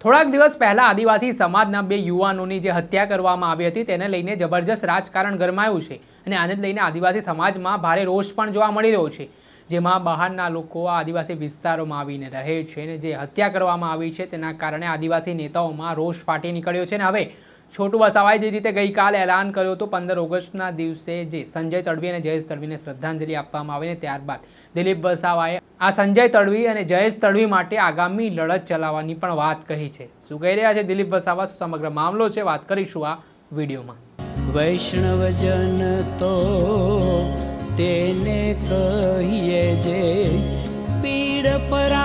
થોડાક દિવસ પહેલા આદિવાસી સમાજના બે યુવાનોની જે હત્યા કરવામાં આવી હતી તેને લઈને જબરજસ્ત રાજકારણ ગરમાયું છે અને આને લઈને આદિવાસી સમાજમાં ભારે રોષ પણ જોવા મળી રહ્યો છે. જેમાં બહારના લોકો આદિવાસી વિસ્તારોમાં આવીને રહે છે અને જે હત્યા કરવામાં આવી છે તેના કારણે આદિવાસી નેતાઓમાં રોષ ફાટી નીકળ્યો છે અને હવે છોટું વસાવાએ જે રીતે ગઈકાલે એલાન કર્યું હતું, પંદર ઓગસ્ટના દિવસે જે સંજય તડવી અને જયેશ તડવીને શ્રદ્ધાંજલિ આપવામાં આવે ને ત્યારબાદ દિલીપ વસાવાએ આ સંજય તડવી અને જયેશ તડવી માટે આગામી લડત ચલાવવાની પણ વાત કહી છે. શું કહી રહ્યા છે દિલીપ વસાવા? સમગ્ર મામલો છે? વાત કરીશું આ વિડીયોમાં. વૈષ્ણવજન તો તેને કહીએ જે પીડ પરાઈ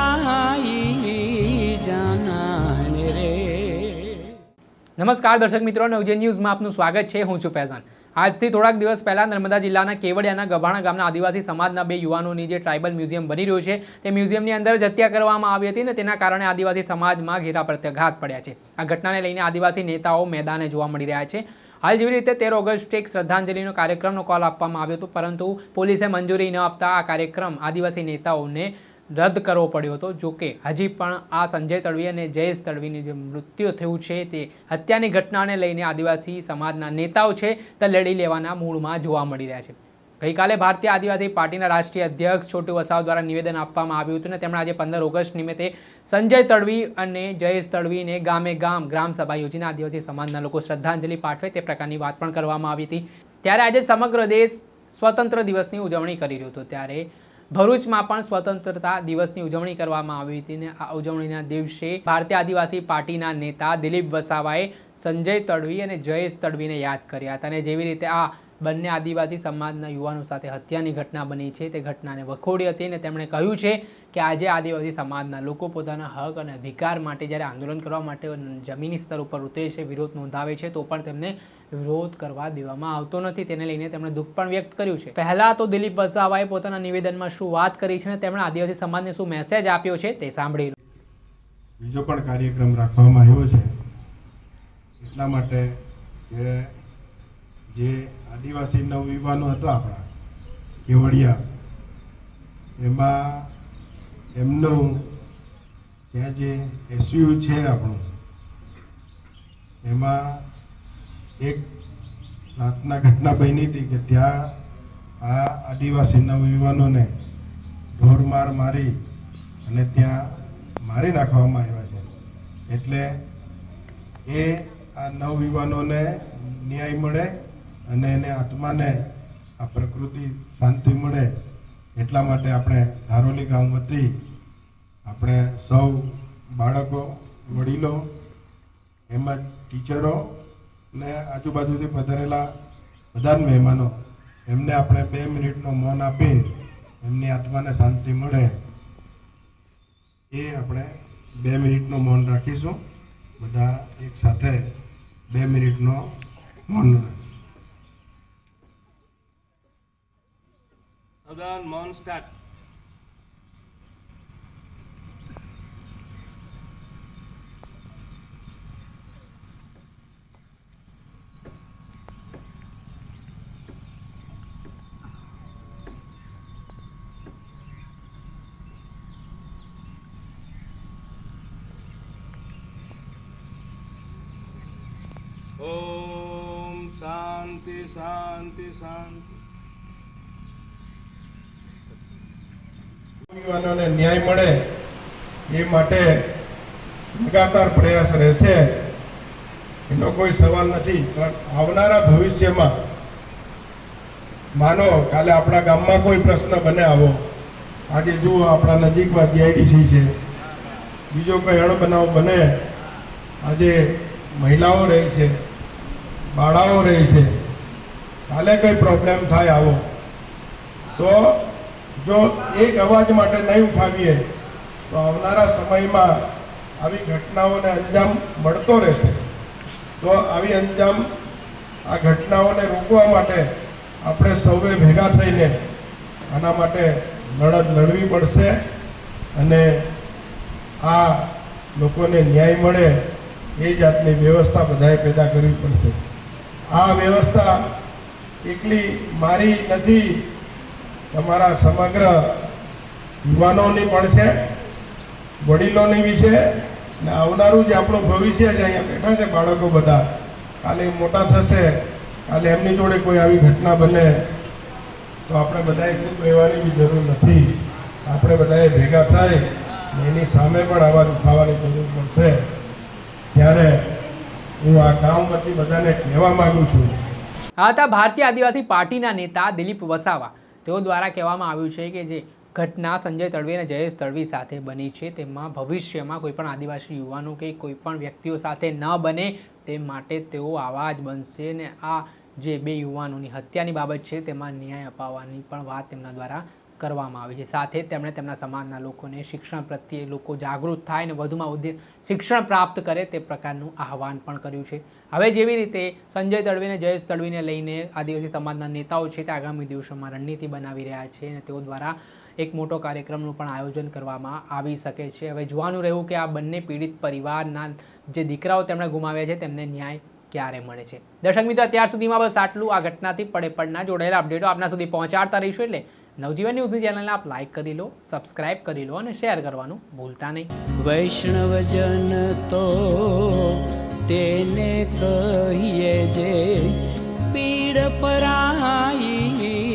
નમસ્કાર દર્શક મિત્રો નવજે ન્યૂઝમાં આપનું સ્વાગત છે. હું છું ફૈઝાન. આજથી થોડાક દિવસ પહેલાં નર્મદા જિલ્લાના કેવડિયાના ગભાણા ગામના આદિવાસી સમાજના બે યુવાનોની જે ટ્રાઇબલ મ્યુઝિયમ બની રહ્યું છે, તે મ્યુઝિયમની અંદર જ હત્યા કરવામાં આવી હતી ને તેના કારણે આદિવાસી સમાજમાં ઘેરા પ્રત્યાઘાત પડ્યા છે. આ ઘટનાને લઈને આદિવાસી નેતાઓ મેદાને જોવા મળી રહ્યા છે. હાલ જેવી રીતે તેર ઓગસ્ટે એક શ્રદ્ધાંજલિનો કાર્યક્રમનો કોલ આપવામાં આવ્યો હતો, પરંતુ પોલીસે મંજૂરી ન આપતા આ કાર્યક્રમ આદિવાસી નેતાઓને રદ કરવો પડ્યો હતો. જો કે હજી પણ આ સંજય તળવી અને જયેશ તળવીનું જે મૃત્યુ થયું છે તે હત્યાની ઘટનાને લઈને આદિવાસી સમાજના નેતાઓ છે તે લડી લેવાના મૂળમાં જોવા મળી રહ્યા છે. ગઈકાલે ભારતીય આદિવાસી પાર્ટીના રાષ્ટ્રીય અધ્યક્ષ છોટુ વસાવ દ્વારા નિવેદન આપવામાં આવ્યું હતું અને તેમણે આજે પંદર ઓગસ્ટ નિમિત્તે સંજય તડવી અને જયેશ તડવીને ગામે ગામ ગ્રામ સભા યોજીને આદિવાસી સમાજના લોકો શ્રદ્ધાંજલિ પાઠવે તે પ્રકારની વાત પણ કરવામાં આવી હતી. ત્યારે આજે સમગ્ર દેશ સ્વતંત્ર દિવસની ઉજવણી કરી રહ્યો હતો. ત્યારે ભરૂચમાં પણ સ્વતંત્રતા દિવસની ઉજવણી કરવામાં આવી હતી અને આ ઉજવણીના દિવસે ભારતીય આદિવાસી પાર્ટીના નેતા દિલીપ વસાવાએ સંજય તડવી અને જયેશ તડવીને યાદ કર્યા હતા અને જેવી રીતે આ બંને આદિવાસી સમાજના યુવાનો સાથે હત્યાની ઘટના બની છે. તે ઘટનાને વખોડી હતી અને તેમણે કહ્યું છે કે આજે આદિવાસી સમાજના લોકો પોતાના હક અને અધિકાર માટે જ્યારે આંદોલન કરવા માટે જમીની સ્તર ઉપર ઉતરે છે, વિરોધ નોંધાવે છે, તો પણ તેમને વિરોધ કરવા દેવામાં આવતો નથી. તેને લઈને તેમણે દુઃખ પણ વ્યક્ત કર્યું છે. પહેલા તો દિલીપ વસાવાએ પોતાના નિવેદનમાં શું વાત કરી છે અને તેમણે આદિવાસી સમાજને શું મેસેજ આપ્યો છે તે સાંભળી બીજો પણ કાર્યક્રમ રાખવામાં આવ્યો છે. એટલા માટે કે જે આદિવાસી નવયુવાનો હતા આપણા, કેવડિયા. એમાં એમનું ત્યાં જે એસયુ છે આપણું, એમાં એક રાતના ઘટના બની હતી કે ત્યાં આ આદિવાસી નવયુવાનોને ઢોરમાર મારી અને ત્યાં મારી નાખવામાં આવ્યા છે. એટલે એ આ નવયુવાનોને ન્યાય મળે અને એને આત્માને આ પ્રકૃતિ શાંતિ મળે એટલા માટે આપણે ધારોલી ગામ વતી આપણે સૌ બાળકો, વડીલો, એમ જ ટીચરો ને આજુબાજુથી પધારેલા બધા મહેમાનો, એમને આપણે બે મિનિટનો મૌન આપી એમની આત્માને શાંતિ મળે એ આપણે બે મિનિટનો મૌન રાખીશું. બધા એક સાથે બે મિનિટનો મૌન સદન મૌન સ્ટાર્ટ ઓમ શાંતિ શાંતિ શાંતિ યુવાનોને ન્યાય મળે, એ માટે લગાતાર પ્રયાસ રહેશે. એનો કોઈ સવાલ નથી. પણ આવનારા ભવિષ્યમાં, માનો, કાલે આપણા ગામમાં કોઈ પ્રશ્ન બને આવો. આજે જુઓ, આપણા નજીકમાં જીઆઈડીસી છે. બીજો કોઈ અણબનાવ બને, આજે મહિલાઓ રહે છે, બાળાઓ રહે છે. કાલે કંઈ પ્રોબ્લેમ થાય આવો. તો જો એક અવાજ માટે નહીં ઉઠાવીએ, તો આવનારા સમયમાં આવી ઘટનાઓને અંજામ મળતો રહેશે. તો આવી અંજામ આ ઘટનાઓને રોકવા માટે આપણે સૌએ ભેગા થઈને આના માટે લડત લડવી પડશે અને આ લોકોને ન્યાય મળે એ જાતની વ્યવસ્થા બધાએ પેદા કરવી પડશે. આ વ્યવસ્થા એકલી મારી નથી તમારા સમગ્ર યુવાનોની પણ છે, વડીલોની બી છે, ને આવનારું જે આપણું ભવિષ્ય છે અહીંયા બેઠા છે બાળકો બધા. કાલે મોટા થશે, કાલે એમની જોડે કોઈ આવી ઘટના બને, તો આપણે બધાએ ચૂપ રહેવાની બી જરૂર નથી. આપણે બધાએ ભેગા થાય એની સામે પણ અવાજ ઉઠાવવાની જરૂર પડશે. ત્યારે હું આ ગામ વતી બધાને કહેવા માગું છું. આ હતા ભારતીય આદિવાસી પાર્ટીના નેતા દિલીપ વસાવા તેઓ દ્વારા કહેવામાં આવ્યું છે કે જે ઘટના સંજય તળવી અને જયેશ તળવી સાથે બની છે, તેમાં ભવિષ્યમાં કોઈપણ આદિવાસી યુવાનો કે કોઈપણ વ્યક્તિઓ સાથે ન બને તે માટે તેઓ આવાજ બનશે અને આ જે બે યુવાનોની હત્યાની બાબત છે, તેમાં ન્યાય અપાવવાની પણ વાત તેમના દ્વારા કરવામાં આવી છે. સાથે તેમણે તેમના સમાજના લોકોને શિક્ષણ પ્રત્યે લોકો જાગૃત થાય અને વધુમાં વધુ શિક્ષણ પ્રાપ્ત કરે તે પ્રકારનું આહવાન પણ કર્યું છે. હવે જેવી રીતે સંજય તળવીને જયેશ તળવીને લઈને આદિવાસી સમાજના નેતાઓ છે તે આગામી દિવસોમાં રણનીતિ બનાવી રહ્યા છે અને તેઓ દ્વારા એક મોટો કાર્યક્રમનું પણ આયોજન કરવામાં આવી શકે છે. હવે જોવાનું રહ્યું કે આ બંને પીડિત પરિવારના જે દીકરાઓ તેમણે ગુમાવ્યા છે તેમને ન્યાય ક્યારે મળે છે? દર્શક મિત્રો, અત્યાર સુધીમાં બસ આટલું. આ ઘટનાથી પડે પડના જોડાયેલા અપડેટો આપના સુધી પહોંચાડતા રહીશું એટલે નવજીવન ન્યૂઝની ચેનલને આપ લાઇક કરી લો સબસ્ક્રાઇબ કરી લો અને શેર કરવાનું ભૂલતા નહીં. વૈષ્ણવજન તો તેને કહીએ જે પીડ પરાઈ